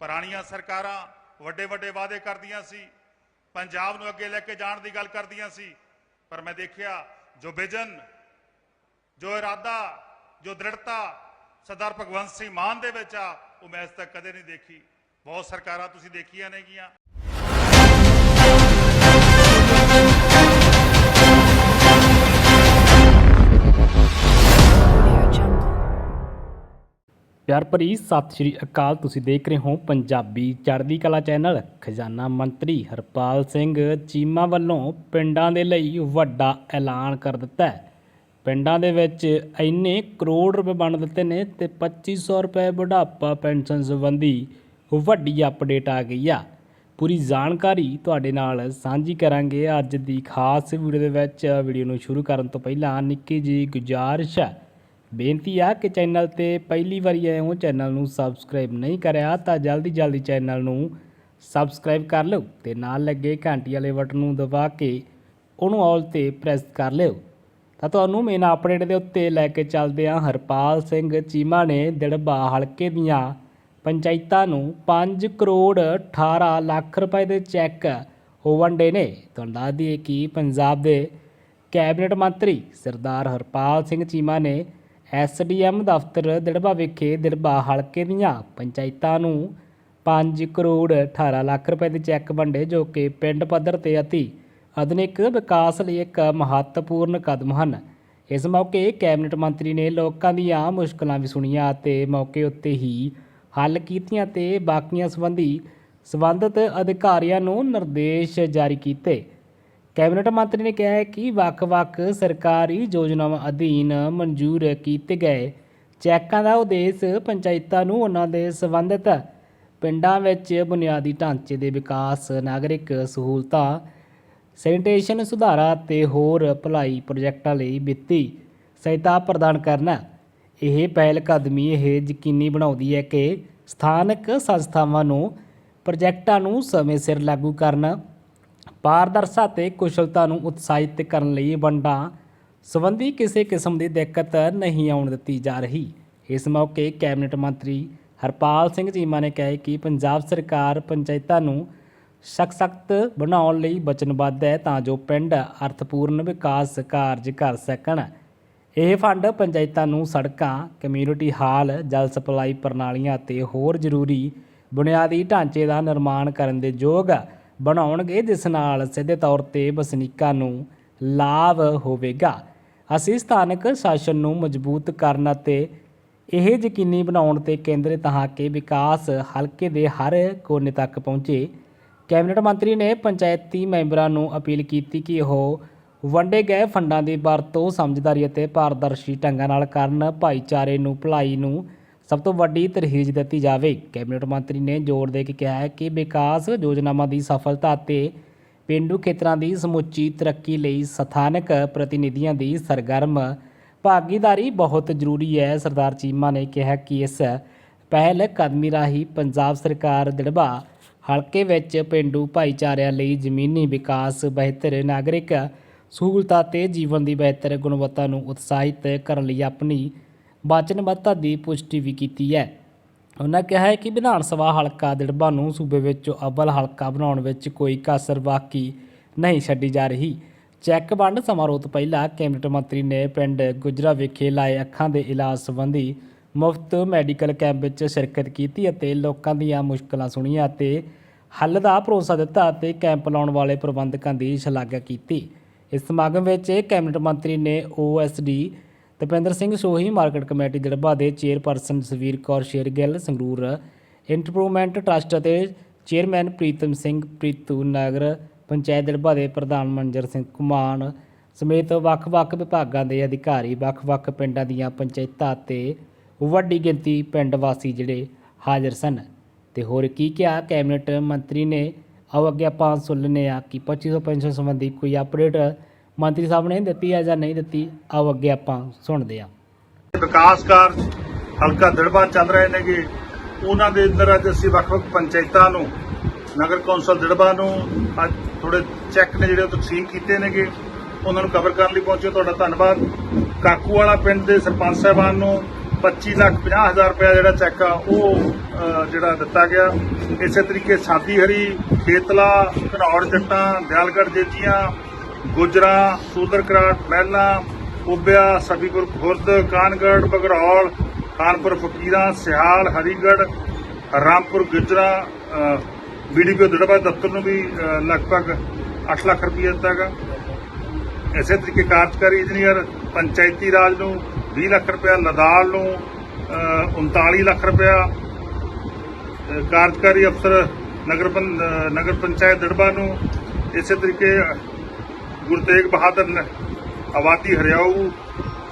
ਪੁਰਾਣੀਆਂ ਸਰਕਾਰਾਂ ਵੱਡੇ ਵੱਡੇ ਵਾਅਦੇ ਕਰਦੀਆਂ ਸੀ, ਪੰਜਾਬ ਨੂੰ ਅੱਗੇ ਲੈ ਕੇ ਜਾਣ ਦੀ ਗੱਲ ਕਰਦੀਆਂ ਸੀ, ਪਰ ਮੈਂ ਦੇਖਿਆ ਜੋ ਵਿਜ਼ਨ, ਜੋ ਇਰਾਦਾ, ਜੋ ਦ੍ਰਿੜਤਾ ਸਰਦਾਰ ਭਗਵੰਤ ਸਿੰਘ ਮਾਨ ਦੇ ਵਿੱਚ ਆ, ਉਹ ਮੈਂ ਅੱਜ ਤੱਕ ਕਦੇ ਨਹੀਂ ਦੇਖੀ। ਬਹੁਤ ਸਰਕਾਰਾਂ ਤੁਸੀਂ ਦੇਖੀਆਂ ਨੇਗੀਆਂ। ਪਿਆਰ ਭਰੀ। ਸਤਿ ਸ਼੍ਰੀ ਅਕਾਲ, ਤੁਸੀਂ ਦੇਖ ਰਹੇ ਹੋ ਪੰਜਾਬੀ ਚੜ੍ਹਦੀ ਕਲਾ ਚੈਨਲ। ਖਜ਼ਾਨਾ ਮੰਤਰੀ ਹਰਪਾਲ ਸਿੰਘ ਚੀਮਾ ਵੱਲੋਂ ਪਿੰਡਾਂ ਦੇ ਲਈ ਵੱਡਾ ਐਲਾਨ ਕਰ ਦਿੱਤਾ ਹੈ। ਪਿੰਡਾਂ ਦੇ ਵਿੱਚ ਇੰਨੇ ਕਰੋੜ ਰੁਪਏ ਬਣ ਦਿੱਤੇ ਨੇ ਤੇ 2500 ਰੁਪਏ ਬੁਢਾਪਾ ਪੈਨਸ਼ਨ ਸੰਬੰਧੀ ਵੱਡੀ ਅਪਡੇਟ ਆ ਗਈ ਆ। ਪੂਰੀ ਜਾਣਕਾਰੀ ਤੁਹਾਡੇ ਨਾਲ ਸਾਂਝੀ ਕਰਾਂਗੇ ਅੱਜ ਦੀ ਖਾਸ ਵੀਡੀਓ ਦੇ ਵਿੱਚ। ਵੀਡੀਓ ਨੂੰ ਸ਼ੁਰੂ ਕਰਨ ਤੋਂ ਪਹਿਲਾਂ ਨਿੱਕੀ ਜੀ ਗੁਜ਼ਾਰਿਸ਼ ਹੈ। ਬੇਨਤੀ ਆ ਕਿ ਚੈਨਲ ਤੇ ਪਹਿਲੀ ਵਾਰੀ ਆਏ ਹੋ, ਚੈਨਲ ਨੂੰ ਸਬਸਕ੍ਰਾਈਬ ਨਹੀਂ ਕਰਿਆ ਤਾਂ ਜਲਦੀ ਜਲਦੀ ਚੈਨਲ ਨੂੰ ਸਬਸਕ੍ਰਾਈਬ ਕਰ ਲਓ ਤੇ ਨਾਲ ਲੱਗੇ ਘੰਟੀ ਵਾਲੇ ਬਟਨ ਨੂੰ ਦਬਾ ਕੇ ਉਹਨੂੰ ਆਲ ਤੇ ਪ੍ਰੈਸ ਕਰ ਲਿਓ। ਤਾਂ ਤੁਹਾਨੂੰ ਮੇਨ ਅਪਡੇਟ ਦੇ ਉੱਤੇ ਲੈ ਕੇ ਚੱਲਦੇ ਹਾਂ। ਹਰਪਾਲ ਸਿੰਘ ਚੀਮਾ ਨੇ ਦਿੜਬਾ ਹਲਕੇ ਦੀਆਂ ਪੰਚਾਇਤਾਂ ਨੂੰ 5 ਕਰੋੜ 18 ਲੱਖ ਰੁਪਏ ਦੇ ਚੈੱਕ ਉਹ ਵੰਡੇ ਨੇ। ਤੁਹਾਨੂੰ ਦੱਸ ਦਈਏ ਕਿ ਪੰਜਾਬ ਦੇ ਕੈਬਨਿਟ ਮੰਤਰੀ ਸਰਦਾਰ ਹਰਪਾਲ ਸਿੰਘ ਚੀਮਾ ਨੇ ਐਸਡੀਐਮ ਦਫ਼ਤਰ ਦਿੜਬਾ ਵਿਖੇ ਦਿੜਬਾ ਹਲਕੇ ਦੀਆਂ ਪੰਚਾਇਤਾਂ ਨੂੰ 5 ਕਰੋੜ 18 ਲੱਖ ਰੁਪਏ ਦੇ ਚੈੱਕ ਵੰਡੇ ਜੋ ਕਿ ਪਿੰਡ ਪੱਧਰ ਤੇ ਅਤੀ ਆਧੁਨਿਕ ਵਿਕਾਸ ਲਈ ਇੱਕ ਮਹੱਤਵਪੂਰਨ ਕਦਮ ਹਨ। ਇਸ ਮੌਕੇ ਕੈਬਨਿਟ ਮੰਤਰੀ ਨੇ ਲੋਕਾਂ ਦੀਆਂ ਮੁਸ਼ਕਲਾਂ ਵੀ ਸੁਣੀਆਂ ਅਤੇ ਮੌਕੇ ਉੱਤੇ ਹੀ ਹੱਲ ਕੀਤੀਆਂ ਤੇ ਬਾਕੀਆਂ ਸੰਬੰਧੀ ਸਬੰਧਤ ਅਧਿਕਾਰੀਆਂ ਨੂੰ ਨਿਰਦੇਸ਼ ਜਾਰੀ ਕੀਤੇ। ਕੈਬਨਿਟ ਮੰਤਰੀ ਨੇ ਕਿਹਾ ਹੈ ਕਿ ਵੱਖ-ਵੱਖ ਸਰਕਾਰੀ ਯੋਜਨਾਵਾਂ ਅਧੀਨ ਮਨਜ਼ੂਰ ਕੀਤੇ ਗਏ ਚੈੱਕਾਂ ਦਾ ਉਦੇਸ਼ ਪੰਚਾਇਤਾਂ ਨੂੰ ਉਹਨਾਂ ਦੇ ਸੰਬੰਧਿਤ ਪਿੰਡਾਂ ਵਿੱਚ ਬੁਨਿਆਦੀ ਢਾਂਚੇ ਦੇ ਵਿਕਾਸ, ਨਾਗਰਿਕ ਸਹੂਲਤਾਂ, ਸੈਨੀਟੇਸ਼ਨ ਸੁਧਾਰਾਂ ਤੇ ਹੋਰ ਭਲਾਈ ਪ੍ਰੋਜੈਕਟਾਂ ਲਈ ਵਿੱਤੀ ਸਹਾਇਤਾ ਪ੍ਰਦਾਨ ਕਰਨਾ। ਇਹ ਪਹਿਲ ਕਦਮੀ ਇਹ ਯਕੀਨੀ ਬਣਾਉਂਦੀ ਹੈ ਕਿ ਸਥਾਨਕ ਸੰਸਥਾਵਾਂ ਨੂੰ ਪ੍ਰੋਜੈਕਟਾਂ ਨੂੰ ਸਮੇਂ ਸਿਰ ਲਾਗੂ ਕਰਨ ਪਾਰਦਰਸ਼ਤਾ ਤੇ ਕੁਸ਼ਲਤਾ ਨੂੰ ਉਤਸ਼ਾਹਿਤ ਕਰਨ ਲਈ ਵੰਡਾਂ ਸੰਬੰਧੀ ਕਿਸੇ ਕਿਸਮ ਦੀ ਦਿੱਕਤ ਨਹੀਂ ਆਉਣ ਦਿੱਤੀ ਜਾ ਰਹੀ। ਇਸ ਮੌਕੇ ਕੈਬਨਿਟ ਮੰਤਰੀ ਹਰਪਾਲ ਸਿੰਘ ਚੀਮਾ ਨੇ ਕਿਹਾ ਕਿ ਪੰਜਾਬ ਸਰਕਾਰ ਪੰਚਾਇਤਾਂ ਨੂੰ ਸਖਤ ਬਣਾਉਣ ਲਈ ਵਚਨਬੱਧ ਹੈ ਤਾਂ ਜੋ ਪਿੰਡ ਅਰਥਪੂਰਨ ਵਿਕਾਸ ਕਾਰਜ ਕਰ ਸਕਣ। ਇਹ ਫੰਡ ਪੰਚਾਇਤਾਂ ਨੂੰ ਸੜਕਾਂ, ਕਮਿਊਨਿਟੀ ਹਾਲ, ਜਲ ਸਪਲਾਈ ਪ੍ਰਣਾਲੀਆਂ ਅਤੇ ਹੋਰ ਜ਼ਰੂਰੀ ਬੁਨਿਆਦੀ ਢਾਂਚੇ ਦਾ ਨਿਰਮਾਣ ਕਰਨ ਦੇ ਯੋਗ ਬਣਾਉਣਗੇ, ਜਿਸ ਨਾਲ ਸਿੱਧੇ ਤੌਰ ਤੇ ਵਸਨੀਕਾਂ ਨੂੰ ਲਾਭ ਹੋਵੇਗਾ। ਅਸੀਂ ਸਥਾਨਕ ਸ਼ਾਸਨ ਨੂੰ ਮਜ਼ਬੂਤ ਕਰਨ ਅਤੇ ਇਹ ਯਕੀਨੀ ਬਣਾਉਣ ਤੇ ਕੇਂਦਰਿਤ ਹਾਂ ਕਿ ਵਿਕਾਸ ਹਲਕੇ ਦੇ ਹਰ ਕੋਨੇ ਤੱਕ ਪਹੁੰਚੇ। ਕੈਬਨਿਟ ਮੰਤਰੀ ਨੇ ਪੰਚਾਇਤੀ ਮੈਂਬਰਾਂ ਨੂੰ ਅਪੀਲ ਕੀਤੀ ਕਿ ਉਹ ਵੰਡੇ ਗਏ ਫੰਡਾਂ ਦੀ ਵਰਤੋਂ ਸਮਝਦਾਰੀ ਅਤੇ ਪਾਰਦਰਸ਼ੀ ਢੰਗਾਂ ਨਾਲ ਕਰਨ, ਭਾਈਚਾਰੇ ਨੂੰ, ਭਲਾਈ ਨੂੰ ਸਭ ਤੋਂ ਵੱਡੀ ਤਰਹੀਜ ਦਿੱਤੀ ਜਾਵੇ। ਕੈਬਨਿਟ ਮੰਤਰੀ ਨੇ ਜ਼ੋਰ ਦੇ ਕੇ ਕਿਹਾ ਹੈ ਕਿ ਵਿਕਾਸ ਯੋਜਨਾਵਾਂ ਦੀ ਸਫਲਤਾ ਅਤੇ ਪੇਂਡੂ ਖੇਤਰਾਂ ਦੀ ਸਮੁੱਚੀ ਤਰੱਕੀ ਲਈ ਸਥਾਨਕ ਪ੍ਰਤੀਨਿਧੀਆਂ ਦੀ ਸਰਗਰਮ ਭਾਗੀਦਾਰੀ ਬਹੁਤ ਜ਼ਰੂਰੀ ਹੈ। ਸਰਦਾਰ ਚੀਮਾ ਨੇ ਕਿਹਾ ਕਿ ਇਸ ਪਹਿਲ ਕਦਮੀ ਰਾਹੀਂ ਪੰਜਾਬ ਸਰਕਾਰ ਦੜਬਾ ਹਲਕੇ ਵਿੱਚ ਪਿੰਡੂ ਭਾਈਚਾਰਿਆਂ ਲਈ ਜ਼ਮੀਨੀ ਵਿਕਾਸ, ਬਿਹਤਰ ਨਾਗਰਿਕ ਸਹੂਲਤਾਂ ਤੇ ਜੀਵਨ ਦੀ ਬਿਹਤਰ ਗੁਣਵੱਤਾ ਨੂੰ ਉਤਸ਼ਾਹਿਤ ਕਰਨ ਲਈ ਆਪਣੀ ਵਚਨਬੱਧਤਾ ਦੀ ਪੁਸ਼ਟੀ ਵੀ ਕੀਤੀ ਹੈ। ਉਹਨਾਂ ਕਿਹਾ ਹੈ ਕਿ ਵਿਧਾਨ ਸਭਾ ਹਲਕਾ ਦਿੜਬਾ ਨੂੰ ਸੂਬੇ ਵਿੱਚ ਅਵਲ ਹਲਕਾ ਬਣਾਉਣ ਵਿੱਚ ਕੋਈ ਕਸਰ ਬਾਕੀ ਨਹੀਂ ਛੱਡੀ ਜਾ ਰਹੀ। ਚੈੱਕ ਵੰਡ ਸਮਾਰੋਹ ਤੋਂ ਪਹਿਲਾਂ ਕੈਬਨਿਟ ਮੰਤਰੀ ਨੇ ਪਿੰਡ ਗੁਜਰਾ ਵਿਖੇ ਲਾਏ ਅੱਖਾਂ ਦੇ ਇਲਾਜ ਸੰਬੰਧੀ ਮੁਫਤ ਮੈਡੀਕਲ ਕੈਂਪ ਵਿੱਚ ਸ਼ਿਰਕਤ ਕੀਤੀ ਅਤੇ ਲੋਕਾਂ ਦੀਆਂ ਮੁਸ਼ਕਲਾਂ ਸੁਣੀਆਂ ਅਤੇ ਹੱਲ ਦਾ ਭਰੋਸਾ ਦਿੱਤਾ ਅਤੇ ਕੈਂਪ ਲਾਉਣ ਵਾਲੇ ਪ੍ਰਬੰਧਕਾਂ ਦੀ ਸ਼ਲਾਘਾ ਕੀਤੀ। ਇਸ ਸਮਾਗਮ ਵਿੱਚ ਕੈਬਨਿਟ ਮੰਤਰੀ ਨੇ OSD Tapinder Singh Sohi market committee Jarba ਦੇ chairperson Savir Kaur Shergill, Sangrur improvement trust ਅਤੇ ਚੇਅਰਮੈਨ ਪ੍ਰੀਤਮ ਸਿੰਘ ਪ੍ਰੀਤੂ ਨਗਰ ਪੰਚਾਇਤ ਜੜਬਾ ਦੇ ਪ੍ਰਧਾਨ ਮਨਜਰ ਸਿੰਘ ਕੁਮਾਨ ਸਮੇਤ ਵੱਖ-ਵੱਖ ਵਿਭਾਗਾਂ ਦੇ ਅਧਿਕਾਰੀ, ਵੱਖ-ਵੱਖ ਪਿੰਡਾਂ ਦੀਆਂ ਪੰਚਾਇਤਾਂ ਤੇ ਵੱਡੀ ਗਿਣਤੀ ਪਿੰਡ ਵਾਸੀ ਜਿਹੜੇ ਹਾਜ਼ਰ ਸਨ। ਤੇ ਹੋਰ ਕੀ ਕਿਹਾ? ਕੈਬਨਿਟ ਮੰਤਰੀ ਨੇ, ਆਓ ਅੱਗੇ ਆਪਾਂ ਸੁਣ ਲੈਂਦੇ ਹਾਂ ਕਿ 2500 ਪੈਨਸ਼ਨ ਸੰਬੰਧੀ ਕੋਈ ਅਪਡੇਟ ਮੰਤਰੀ ਸਾਹਿਬ ਨੇ ਦਿੱਤੀ ਹੈ ਜਾਂ ਨਹੀਂ ਦਿੱਤੀ, ਆਓ ਅੱਗੇ ਆਪਾਂ ਸੁਣਦੇ ਹਾਂ। ਵਿਕਾਸ ਕਾਰਜ ਹਲਕਾ ਦੜਬਾ ਚੱਲ ਰਹੇ ਨੇਗੇ ਉਹਨਾਂ ਦੇ ਅੰਦਰ ਅੱਜ ਅਸੀਂ ਵੱਖ-ਵੱਖ ਪੰਚਾਇਤਾਂ ਨੂੰ, ਨਗਰ ਕੌਂਸਲ ਦੜਬਾ ਨੂੰ ਅੱਜ ਥੋੜੇ ਚੈੱਕ ਨੇ ਜਿਹੜੇ ਉਹ ਤਕਸੀਮ ਕੀਤੇ ਨੇਗੇ। ਉਹਨਾਂ ਨੂੰ ਕਵਰ ਕਰਨ ਲਈ ਪਹੁੰਚੇ ਤੁਹਾਡਾ ਧੰਨਵਾਦ। ਕਾਕੂ ਵਾਲਾ ਪਿੰਡ ਦੇ ਸਰਪੰਚ ਸਾਹਿਬਾਨ ਨੂੰ 25 ਲੱਖ 50 ਹਜ਼ਾਰ ਰੁਪਏ ਜਿਹੜਾ ਚੈੱਕ ਆ, ਉਹ ਜਿਹੜਾ ਦਿੱਤਾ ਗਿਆ। ਇਸੇ ਤਰੀਕੇ ਸਾਦੀ ਹਰੀ, ਖੇਤਲਾ, ਘਨੌੜ ਜੱਟਾਂ ਦਿਆਲਗੜ ਜੇਤੀਆਂ ਗੁਜਰਾ ਸੂਦਰਕਰਾਟ ਮਹਿਲਾ ਉਬਿਆ ਸਫ਼ੀਪੁਰ ਖੁਰਦ ਕਾਨਗੜ ਬਗੜੌਲ ਕਾਨਪੁਰ ਫਕੀਰਾਂ ਸਿਹਾਲ ਹਰੀਗੜ ਰਾਮਪੁਰ ਗੁਜਰਾ ਬੀਡੀਪੀ ਦੜਬਾ ਦਫ਼ਤਰ ਨੂੰ ਵੀ ਲਗਭਗ 8 ਲੱਖ ਰੁਪਏ ਦਿੱਤਾ ਗਾ ਇਸੇ ਤਰੀਕੇ ਕਾਰਜਕਾਰੀ ਇੰਜੀਨੀਅਰ ਪੰਚਾਇਤੀ ਰਾਜ ਨੂੰ 20 ਲੱਖ ਰੁਪਇਆ ਨਦਾਲ ਨੂੰ ਅ, 39 ਲੱਖ ਰੁਪਇਆ ਕਾਰਜਕਾਰੀ ਅਫਸਰ ਨਗਰ ਪੰ- ਨਗਰ ਪੰਚਾਇਤ ਦੜਬਾ ਨੂੰ ਇਸੇ ਤਰੀਕੇ ਗੁਰੂ ਤੇਗ ਬਹਾਦਰ ਨ- ਆਬਾਦੀ ਹਰਿਆਊ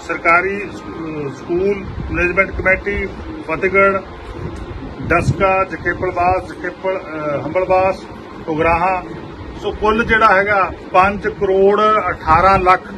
ਸਰਕਾਰੀ ਸਕੂਲ ਮੈਨੇਜਮੈਂਟ ਕਮੇਟੀ ਫਤਿਹਗੜ੍ਹ ਡਸਕਾ ਜਖੇਪਲਵਾਸ ਜਕੇਪਲ ਅ, ਹੰਬਲਵਾਸ ਉਗਰਾਹਾ। ਸੋ ਕੁੱਲ ਜਿਹੜਾ ਹੈਗਾ 5 ਕਰੋੜ 18 ਲੱਖ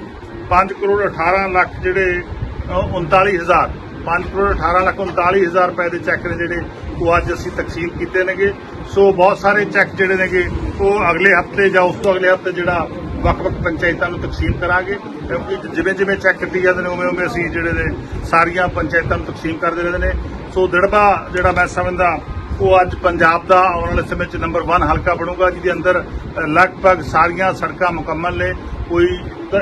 5 ਕਰੋੜ 18 ਲੱਖ ਜਿਹੜੇ ਅ, 39000 5 ਕਰੋੜ 18 ਲੱਖ 39000 ਰੁਪਏ ਦੇ ਚੈੱਕ ਨੇ ਜਿਹੜੇ ਉਹ ਅੱਜ ਅਸੀਂ ਤਕਸੀਮ ਕੀਤੇ ਨੇਗੇ। ਸੋ ਬਹੁਤ ਸਾਰੇ ਚੈੱਕ ਜਿਹੜੇ ਨੇਗੇ ਉਹ ਅਗਲੇ ਹਫ਼ਤੇ ਜਾਂ ਉਸ ਤੋਂ ਅਗਲੇ ਹਫ਼ਤੇ ਜਿਹੜਾ ਵੱਖ-ਵੱਖ ਪੰਚਾਇਤਾਂ ਨੂੰ ਤਕਸੀਮ ਕਰਾਂਗੇ ਕਿਉਂਕਿ ਜਿਵੇਂ ਜਿਵੇਂ ਚੈੱਕ ਕੱਟੀ ਜਾਂਦੇ ਨੇ ਉਵੇਂ ਉਵੇਂ ਅਸੀਂ ਜਿਹੜੇ ਨੇ ਸਾਰੀਆਂ ਪੰਚਾਇਤਾਂ ਨੂੰ ਤਕਸੀਮ ਕਰਦੇ ਰਹਿੰਦੇ ਨੇ। ਸੋ ਦੜਬਾ ਜਿਹੜਾ ਮੈਂ ਸਮਝਦਾ, ਉਹ ਅੱਜ ਪੰਜਾਬ ਦਾ ਆਉਣ ਵਾਲੇ ਸਮੇਂ 'ਚ ਨੰਬਰ 1 ਹਲਕਾ ਬਣੂਗਾ, ਜਿਹਦੇ ਅੰਦਰ ਲਗਭਗ ਸਾਰੀਆਂ ਸੜਕਾਂ ਮੁਕੰਮਲ ਨੇ। ਕੋਈ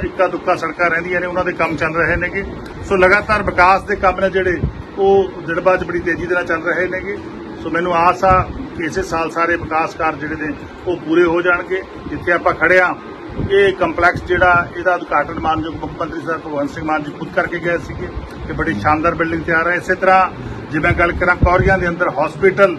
ਇੱਕਾ ਦੁੱਕਾ ਸੜਕਾਂ ਰਹਿੰਦੀਆਂ ਨੇ, ਉਹਨਾਂ ਦੇ ਕੰਮ ਚੱਲ ਰਹੇ ਨੇਗੇ। ਸੋ ਲਗਾਤਾਰ ਵਿਕਾਸ ਦੇ ਕੰਮ ਨੇ ਜਿਹੜੇ, ਉਹ ਦੜਬਾ 'ਚ ਬੜੀ ਤੇਜ਼ੀ ਦੇ ਨਾਲ ਚੱਲ ਰਹੇ ਨੇਗੇ। ਸੋ ਮੈਨੂੰ ਆਸ ਆ ਕਿ ਇਸੇ ਸਾਲ ਸਾਰੇ ਵਿਕਾਸ ਕਾਰਜ ਜਿਹੜੇ ਨੇ, ਉਹ ਪੂਰੇ ਹੋ ਜਾਣਗੇ। ਜਿੱਥੇ ਆਪਾਂ ਖੜੇ ਆ ਇਹ ਕੰਪਲੈਕਸ ਜਿਹੜਾ ਇਹਦਾ ਉਦਘਾਟਨ ਮਾਨਯੋਗ ਮੁੱਖ ਮੰਤਰੀ ਸਰ ਭਗਵੰਤ ਸਿੰਘ ਮਾਨ ਜੀ ਖੁਦ ਕਰਕੇ ਗਏ ਸੀਗੇ ਕਿ ਬੜੀ ਸ਼ਾਨਦਾਰ ਬਿਲਡਿੰਗ ਤਿਆਰ ਹੈ। ਇਸੇ ਤਰ੍ਹਾਂ ਜੇ ਮੈਂ ਗੱਲ ਕਰਾਂ ਕੌਰੀਆਂ ਦੇ ਅੰਦਰ ਹਸਪੀਟਲ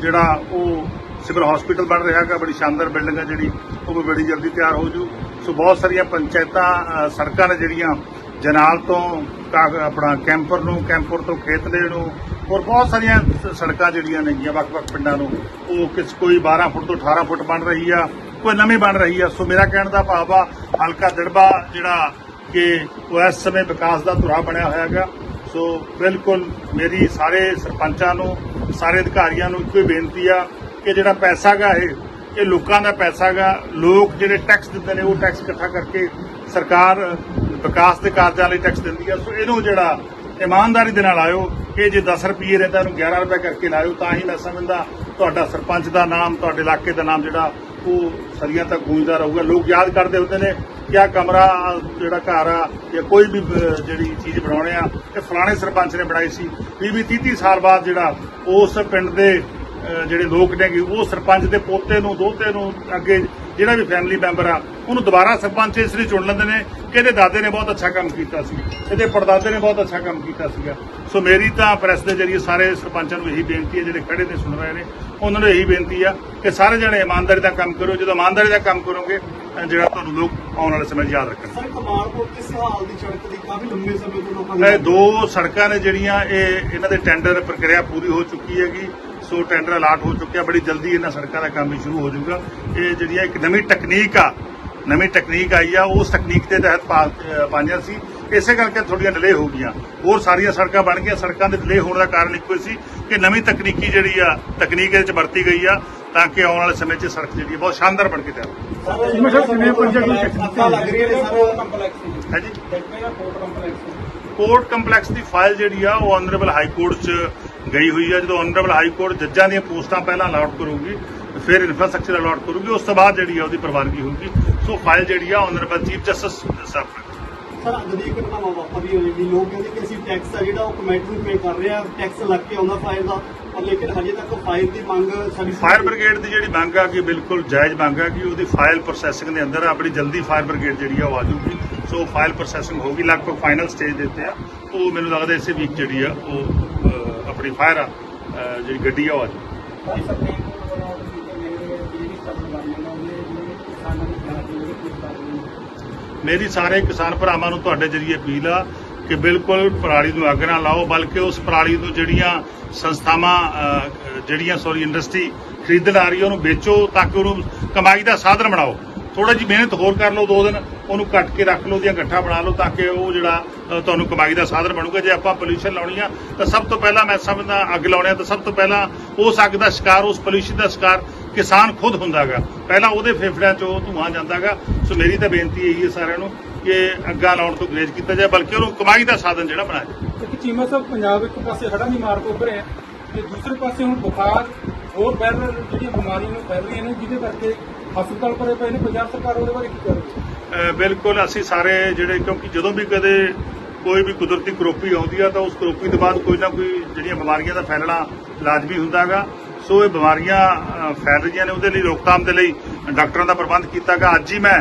ਜਿਹੜਾ ਉਹ ਸਿਵਲ ਹਸਪੀਟਲ ਬਣ ਰਿਹਾ ਹੈਗਾ, ਬੜੀ ਸ਼ਾਨਦਾਰ ਬਿਲਡਿੰਗ ਹੈ ਜਿਹੜੀ, ਉਹ ਵੀ ਬੜੀ ਜਲਦੀ ਤਿਆਰ ਹੋ ਜੂ। ਸੋ ਬਹੁਤ ਸਾਰੀਆਂ ਪੰਚਾਇਤਾਂ ਸੜਕਾਂ ਨੇ ਜਿਹੜੀਆਂ ਜਨਾਲ ਤੋਂ ਕਾ- ਆਪਣਾ ਕੈਂਪਰ ਨੂੰ, ਕੈਂਪਰ ਤੋਂ ਖੇਤਲੇ ਨੂੰ ਔਰ ਬਹੁਤ ਸਾਰੀਆਂ ਸੜਕਾਂ ਜਿਹੜੀਆਂ ਨੇਗੀਆਂ ਵੱਖ-ਵੱਖ ਪਿੰਡਾਂ ਨੂੰ, ਉਹ ਕਿਸ ਕੋਈ 12 ਫੁੱਟ ਤੋਂ 18 ਫੁੱਟ ਬਣ ਰਹੀ ਆ। ਕੋਈ ਨਵੀਂ ਬਣ ਰਹੀ ਆ। ਸੋ ਮੇਰਾ ਕਹਿਣ ਦਾ ਭਾਵ ਆ, ਹਲਕਾ ਦੜਬਾ ਜਿਹੜਾ ਕਿ ਉਹ ਇਸ ਸਮੇਂ ਵਿਕਾਸ ਦਾ ਧੁਰਾ ਬਣਿਆ ਹੋਇਆ ਹੈਗਾ। ਸੋ ਬਿਲਕੁਲ ਮੇਰੀ ਸਾਰੇ ਸਰਪੰਚਾਂ ਨੂੰ, ਸਾਰੇ ਅਧਿਕਾਰੀਆਂ ਨੂੰ ਇੱਕੋ ਹੀ ਬੇਨਤੀ ਆ ਕਿ ਜਿਹੜਾ ਪੈਸਾ ਗਾ ਇਹ ਇਹ ਲੋਕਾਂ ਦਾ ਪੈਸਾ ਗਾ ਲੋਕ ਜਿਹੜੇ ਟੈਕਸ ਦਿੰਦੇ ਨੇ, ਉਹ ਟੈਕਸ ਇਕੱਠਾ ਕਰਕੇ ਸਰਕਾਰ ਵਿਕਾਸ ਦੇ ਕਾਰਜਾਂ ਲਈ ਟੈਕਸ ਦਿੰਦੀ ਆ। ਸੋ ਇਹਨੂੰ ਜਿਹੜਾ ਇਮਾਨਦਾਰੀ ਦੇ ਨਾਲ ਆਇਓ ਕਿ ਜੇ 10 ਰੁਪਏ ਰਹਿੰਦਾ ਇਹਨੂੰ 11 ਰੁਪਏ ਕਰਕੇ ਲਾਇਓ, ਤਾਂ ਹੀ ਮੈਂ ਸਮਝਦਾ ਤੁਹਾਡਾ ਸਰਪੰਚ ਦਾ ਨਾਮ, ਤੁਹਾਡੇ ਇਲਾਕੇ ਦਾ ਨਾਮ ਜਿਹੜਾ ਉਹ ਸਦੀਆਂ ਤੱਕ ਗੂੰਜਦਾ ਰਹੂਗਾ। ਲੋਕ ਯਾਦ ਕਰਦੇ ਹੁੰਦੇ ਨੇ ਕਿ ਆਹ ਕਮਰਾ ਜਿਹੜਾ ਘਰ ਆ, ਜਾਂ ਕੋਈ ਵੀ ਜਿਹੜੀ ਚੀਜ਼ ਬਣਾਉਣੇ ਆ, ਇਹ ਫਲਾਣੇ ਸਰਪੰਚ ਨੇ ਬਣਾਈ ਸੀ। 20 20 30 ਸਾਲ ਬਾਅਦ ਜਿਹੜਾ ਉਸ ਪਿੰਡ ਦੇ ਜਿਹੜੇ ਲੋਕ ਨੇਗੇ, ਉਹ ਸਰਪੰਚ ਦੇ ਪੋਤੇ ਨੂੰ, ਦੋਤੇ ਨੂੰ ਅੱਗੇ ਜਿਹੜਾ ਵੀ ਫੈਮਿਲੀ ਮੈਂਬਰ ਆ ਉਹਨੂੰ ਦੁਬਾਰਾ ਸਰਪੰਚ ਇਸ ਲਈ ਚੁਣ ਲੈਂਦੇ ਨੇ ਕਿ ਇਹਦੇ ਦਾਦੇ ਨੇ ਬਹੁਤ ਅੱਛਾ ਕੰਮ ਕੀਤਾ ਸੀ ਇਹਦੇ ਪੜਦਾਦੇ ਨੇ ਬਹੁਤ ਅੱਛਾ ਕੰਮ ਕੀਤਾ ਸੀਗਾ। ਸੋ ਮੇਰੀ ਤਾਂ ਪ੍ਰੈਸ ਦੇ ਜਰੀਏ ਸਾਰੇ ਸਰਪੰਚਾਂ ਨੂੰ ਇਹੀ ਬੇਨਤੀ ਹੈ ਜਿਹੜੇ ਖੜੇ ਨੇ ਸੁਣ ਰਹੇ ਨੇ ਉਹਨਾਂ ਨੂੰ ਇਹੀ ਬੇਨਤੀ ਆ ਕਿ ਸਾਰੇ ਜਣੇ ਇਮਾਨਦਾਰੀ ਦਾ ਕੰਮ ਕਰੋ। ਜਦੋਂ ਇਮਾਨਦਾਰੀ ਦਾ ਕੰਮ ਕਰੋਗੇ ਜਿਹੜਾ ਤੁਹਾਨੂੰ ਲੋਕ ਆਉਣ ਵਾਲੇ ਸਮੇਂ 'ਚ ਯਾਦ ਰੱਖਣਗੇ। ਸਰ ਕਮਾਲਪੁਰ ਤੇ ਸਿਹਾਲ ਦੀ ਸੜਕ ਦੀ ਕਾਫੀ ਲੰਬੇ ਸਮੇਂ ਤੋਂ ਲੋਕਾਂ ਇਹ ਦੋ ਸੜਕਾਂ ਨੇ ਜਿਹੜੀਆਂ ਇਹ ਇਹਨਾਂ ਦੇ ਟੈਂਡਰ ਪ੍ਰਕਿਰਿਆ ਪੂਰੀ ਹੋ ਚੁੱਕੀ ਹੈਗੀ। ਸੋ ਟੈਂਡਰ ਅਲਾਟ ਹੋ ਚੁੱਕਿਆ ਬੜੀ ਜਲਦੀ ਇਹਨਾਂ ਸੜਕਾਂ ਦਾ ਕੰਮ ਵੀ ਸ਼ੁਰੂ ਹੋ ਜਾਊਗਾ। ਇਹ ਜਿਹੜੀਆਂ ਇੱਕ ਨਵੀਂ ਟੈਕਨੀਕ ਆ ਨਵੀਂ ਟੈਕਨੀਕ ਆਈ ਆ ਉਸ ਟੈਕਨੀਕ ਦੇ ਤਹਿਤ ਪਾਈਆਂ ਸੀ। ਇਸੇ ਕਰਕੇ ਥੋੜੀਆਂ ਡਿਲੇ ਹੋ ਗਈਆਂ। ਹੋਰ ਸਾਰੀਆਂ ਸੜਕਾਂ ਬਣ ਗਈਆਂ। ਸੜਕਾਂ ਦੇ ਡਿਲੇ ਹੋਣ ਦਾ ਕਾਰਨ ਇੱਕੋ ਹੀ ਸੀ ਕਿ ਨਵੀਂ ਤਕਨੀਕੀ ਜਿਹੜੀ ਆ ਤਕਨੀਕ ਇਹਦੇ ਵਿੱਚ ਵਰਤੀ ਗਈ ਆ ਤਾਂ ਕਿ ਆਉਣ ਵਾਲੇ ਸਮੇਂ 'ਚ ਸੜਕ ਜਿਹੜੀ ਆ ਬਹੁਤ ਸ਼ਾਨਦਾਰ ਬਣ ਕੇ ਤਿਆਰ ਹੋਵੇ। ਜਿਵੇਂ ਸਰ ਜਿਵੇਂ ਪੰਚਾਇਤ ਨੂੰ ਟੈਕਨੀਕਾਂ ਲੱਗ ਰਹੀਆਂ ਨੇ ਸਰ ਕੰਪਲੈਕਸ ਹੈ ਜੀ। ਕੋਰਟ ਕੰਪਲੈਕਸ ਦੀ ਫਾਈਲ ਜਿਹੜੀ ਆ ਉਹ ਆਨਰੇਬਲ ਹਾਈ ਕੋਰਟ 'ਚ ਗਈ ਹੋਈ ਆ ਜਦੋਂ ਆਨਰੇਬਲ ਹਾਈ ਕੋਰਟ ਜੱਜਾਂ ਦੀਆਂ ਪੋਸਟਾਂ ਪਹਿਲਾਂ ਅਲਾਟ ਕਰੂਗੀ ਫਿਰ ਇਨਫਰਾਸਟ੍ਰਕਚਰ ਅਲਾਟ ਕਰੂਗੀ ਉਸ ਤੋਂ ਬਾਅਦ ਜਿਹੜੀ ਆ ਉਹਦੀ ਪ੍ਰਵਾਨਗੀ ਹੋਊਗੀ। ਸੋ ਫਾਈਲ ਜਿਹੜੀ ਆ ਆਨਰੇਬਲ ਚੀਫ ਜਸਟਿਸ ਸਾਹਿਬ ਸਰ ਅੱਜ ਦੀ ਘਟਨਾ ਵਾਪਰੀ ਹੋਈ ਵੀ ਲੋਕ ਕਹਿੰਦੇ ਕਿ ਅਸੀਂ ਟੈਕਸ ਆ ਜਿਹੜਾ ਉਹ ਕਮੇਟੀ ਨੂੰ ਪੇ ਕਰ ਰਹੇ ਆ ਟੈਕਸ ਲੱਗ ਕੇ ਆਉਂਦਾ ਫਾਇਲ ਦਾ। ਪਰ ਲੇਕਿਨ ਹਜੇ ਤੱਕ ਫਾਇਲ ਦੀ ਮੰਗ ਸਾਡੀ ਫਾਇਰ ਬ੍ਰਿਗੇਡ ਦੀ ਜਿਹੜੀ ਮੰਗ ਆ ਕਿ ਬਿਲਕੁਲ ਜਾਇਜ਼ ਮੰਗ ਆ ਕਿ ਉਹਦੀ ਫਾਈਲ ਪ੍ਰੋਸੈਸਿੰਗ ਦੇ ਅੰਦਰ ਆ ਬੜੀ ਜਲਦੀ ਫਾਇਰ ਬ੍ਰਿਗੇਡ ਜਿਹੜੀ ਆ ਉਹ ਆ ਜਾਊਗੀ। ਸੋ ਫਾਈਲ ਪ੍ਰੋਸੈਸਿੰਗ ਹੋਗੀ ਲਗਭਗ ਫਾਈਨਲ ਸਟੇਜ ਦੇ ਉੱਤੇ ਆ। ਉਹ ਮੈਨੂੰ ਲੱਗਦਾ ਇਸੇ ਵੀਕ ਜਿਹੜੀ ਆ ਉਹ ਆਪਣੀ ਫਾਇਰ ਆ ਜਿਹੜੀ ਗੱਡੀ ਆ ਉਹ ਜਾਊਗੀ ਮੇਰੀ ਸਾਰੇ ਕਿਸਾਨ ਭਰਾਵਾਂ ਨੂੰ ਤੁਹਾਡੇ ਜਰੀਏ ਅਪੀਲ ਆ ਕਿ ਬਿਲਕੁਲ ਪਰਾਲੀ ਨੂੰ ਅੱਗ ਨਾ ਲਾਓ ਬਲਕਿ ਉਸ ਪਰਾਲੀ ਨੂੰ ਜਿਹੜੀਆਂ ਸੰਸਥਾਵਾਂ ਜਿਹੜੀਆਂ ਸੌਰੀ ਇੰਡਸਟਰੀ ਖਰੀਦਣ ਆ ਰਹੀ ਉਹਨੂੰ ਵੇਚੋ ਤਾਂ ਕਿ ਉਹਨੂੰ ਕਮਾਈ ਦਾ ਸਾਧਨ ਬਣਾਓ। ਥੋੜਾ ਜਿਹੀ ਮਿਹਨਤ ਹੋਰ ਕਰ ਲਓ ਦੋ ਦਿਨ, ਉਹਨੂੰ ਕੱਟ ਕੇ ਰੱਖ ਲਓ ਦੀਆਂ ਗੱਠਾਂ ਬਣਾ ਲਓ ਤਾਂ ਕਿ ਉਹ ਜਿਹੜਾ ਤੁਹਾਨੂੰ ਕਮਾਈ ਦਾ ਸਾਧਨ ਬਣੂਗਾ। ਜੇ ਆਪਾਂ ਪੋਲੂਸ਼ਨ ਲਾਉਣੀ ਆ, ਤਾਂ ਸਭ ਤੋਂ ਪਹਿਲਾਂ ਮੈਂ ਸਮਝਦਾ ਅੱਗ ਲਾਉਣੀ ਤਾਂ ਸਭ ਤੋਂ ਪਹਿਲਾਂ ਉਸ ਅੱਗ ਦਾ ਸ਼ਿਕਾਰ, ਉਸ ਪੋਲੂਸ਼ਨ ਦਾ ਸ਼ਿਕਾਰ ਕਿਸਾਨ ਖੁਦ ਹੁੰਦਾਗਾ। ਪਹਿਲਾਂ ਉਹਦੇ ਫੇਫੜਿਆਂ 'ਚੋਂ ਧੂਆਂ ਜਾਂਦਾਗਾ। ਸੋ ਮੇਰੀ ਤਾਂ ਬੇਨਤੀ ਇਹੀ ਹੈ ਸਾਰਿਆਂ ਨੂੰ ਕਿ ਅੱਗਾ ਲਾਉਣ ਤੋਂ ਗੁਰੇਜ਼ ਕੀਤਾ ਜਾਏ, ਬਲਕਿ ਉਹਨੂੰ ਕਮਾਈ ਦਾ ਸਾਧਨ ਜਿਹੜਾ ਬਣਾਇਆ ਜਾਏ ਇੱਕ ਚੀਮਾ ਸਾਹਿਬ ਪੰਜਾਬ ਇੱਕ ਪਾਸੇ ਹੜ੍ਹਾਂ ਦੀ ਮਾਰ ਤੋਂ ਉੱਭਰੇ ਹੈ ਤੇ ਦੂਸਰੇ ਪਾਸੇ ਹੁਣ ਬੁਖਾਰ, ਹੋਰ ਫੈਲ ਜਿਹੜੀਆਂ ਬਿਮਾਰੀਆਂ ਨੂੰ ਫੈਲ ਰਹੀਆਂ ਨੇ, ਜਿਹਦੇ ਕਰਕੇ ਹਸਪਤਾਲ ਭਰੇ ਪਏ ਨੇ, ਪੰਜਾਬ ਸਰਕਾਰ ਉਹਦੇ ਬਾਰੇ ਕੀ ਕਰ ਰਹੀ ਹੈ? ਬਿਲਕੁਲ, ਅਸੀਂ ਸਾਰੇ ਜਿਹੜੇ, ਕਿਉਂਕਿ ਜਦੋਂ ਵੀ ਕਦੇ ਕੋਈ ਵੀ ਕੁਦਰਤੀ ਕਰੋਪੀ ਆਉਂਦੀ ਆ, ਤਾਂ ਉਸ ਕਰੋਪੀ ਤੋਂ ਬਾਅਦ ਕੋਈ ਨਾ ਕੋਈ ਜਿਹੜੀਆਂ ਬਿਮਾਰੀਆਂ ਦਾ ਫੈਲਣਾ ਲਾਜ਼ਮੀ ਹੁੰਦਾ ਹੈਗਾ ਸੋ ਇਹ ਬਿਮਾਰੀਆਂ ਫੈਲ ਰਹੀਆਂ ਨੇ, ਉਹਦੇ ਲਈ ਰੋਕਥਾਮ ਦੇ ਲਈ ਡਾਕਟਰਾਂ ਦਾ ਪ੍ਰਬੰਧ ਕੀਤਾ ਗਿਆ ਅੱਜ ਹੀ ਮੈਂ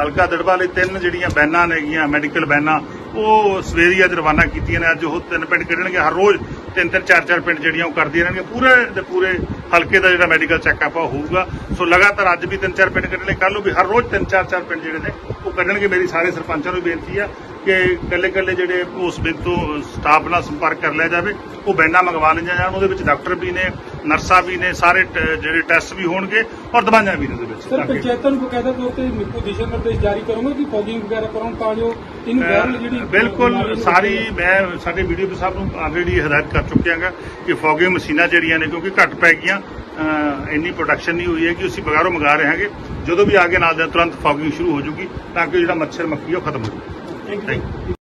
ਹਲਕਾ ਦੜਬਾ ਲਈ ਤਿੰਨ ਜਿਹੜੀਆਂ ਬੈਨਾਂ ਨੇਗੀਆਂ, ਮੈਡੀਕਲ ਬੈਨਾਂ, ਉਹ ਸਵੇਰੀਆ ਅੱਜ ਰਵਾਨਾ ਕੀਤੀਆਂ ਨੇ। ਅੱਜ ਉਹ ਤਿੰਨ ਪਿੰਡ ਕੱਢਣਗੇ ਹਰ ਰੋਜ਼ ਤਿੰਨ ਤਿੰਨ, ਚਾਰ ਚਾਰ ਪਿੰਡ ਜਿਹੜੀਆਂ ਉਹ ਕਰਦੀਆਂ ਰਹਿਣਗੀਆਂ। ਪੂਰੇ ਦੇ ਪੂਰੇ ਹਲਕੇ ਦਾ ਜਿਹੜਾ ਮੈਡੀਕਲ ਚੈੱਕਅਪ ਆ ਉਹ ਹੋਊਗਾ। ਸੋ ਲਗਾਤਾਰ ਅੱਜ ਵੀ ਤਿੰਨ ਚਾਰ ਪਿੰਡ ਕੱਢਣੇ ਕੱਲ ਨੂੰ ਵੀ ਹਰ ਰੋਜ਼ ਤਿੰਨ, ਚਾਰ ਚਾਰ ਪਿੰਡ ਜਿਹੜੇ ਨੇ, ਉਹ ਕੱਢਣਗੇ। ਮੇਰੀ ਸਾਰੇ ਸਰਪੰਚਾਂ ਨੂੰ ਬੇਨਤੀ ਆ ਕਿ ਕੱਲੇ ਕੱਲੇ ਜਿਹੜੇ ਉਸ ਬਿੰਦ ਤੋਂ ਸਟਾਫ ਨਾਲ ਸੰਪਰਕ ਕਰ ਲਿਆ ਜਾਵੇ। ਉਹ ਬੈਨਾਂ ਮੰਗਵਾ ਲਈਆਂ ਜਾਣ। ਉਹਦੇ ਵਿੱਚ ਡਾਕਟਰ ਵੀ ਨੇ ਨਰਸਾਂ ਵੀ ਨੇ ਸਾਰੇ ਟ- ਜਿਹੜੇ ਟੈਸਟ ਵੀ ਹੋਣਗੇ ਔਰ ਦਵਾਈਆਂ ਵੀ ਨੇ ਉਹਦੇ ਵਿੱਚ। ਸਰ ਤਾਂ ਕਿ- ਪੰਚਾਇਤਾਂ ਨੂੰ ਬਕਾਇਦਾ ਤੌਰ ਤੇ ਨਿੱਕੂ ਦਿਸ਼ਾ ਨਿਰਦੇਸ਼ ਜਾਰੀ ਕਰੋਗੇ ਕਿ ਫੋਗਿੰਗ ਵਗੈਰਾ ਕਰੋ ਤਾਂ ਜੋ ਇਹਨੂੰ ਵਾਇਰਲ ਜਿਹੜੀ ਬਿਲਕੁਲ ਬਿਮਾਰੀ ਨੂੰ ਸਾਰੀ ਮੈਂ ਸਾਡੇ ਵੀਡੀਓ ਸਾਹਿਬ ਨੂੰ ਆਲਰੇਡੀ ਹਦਾਇਤ ਕਰ ਚੁੱਕਿਆਗਾ ਕਿ ਫੋਗਿੰਗ ਮਸ਼ੀਨਾਂ ਜਿਹੜੀਆਂ ਨੇ ਕਿਉਂਕਿ ਘੱਟ ਪੈ ਗਈਆਂ ਅਹ ਇੰਨੀ ਪ੍ਰੋਡਕਸ਼ਨ ਨਹੀਂ ਹੋਈ ਹੈ ਕਿ ਅਸੀਂ ਬਗਾਰੋਂ ਮੰਗਾ ਰਹੇ ਹਾਂਗੇ। ਜਦੋਂ ਵੀ ਆਗੇ ਨਾਲ ਦੇ ਤੁਰੰਤ ਫੋਗਿੰਗ ਸ਼ੁਰੂ ਹੋ ਜੂਗੀ ਤਾਂ ਕਿ ਜਿਹੜਾ ਮੱਛਰ ਮੱਖੀ ਆ ਉਹ ਖਤਮ ਹੋ ਜਾਵੇ। Thank you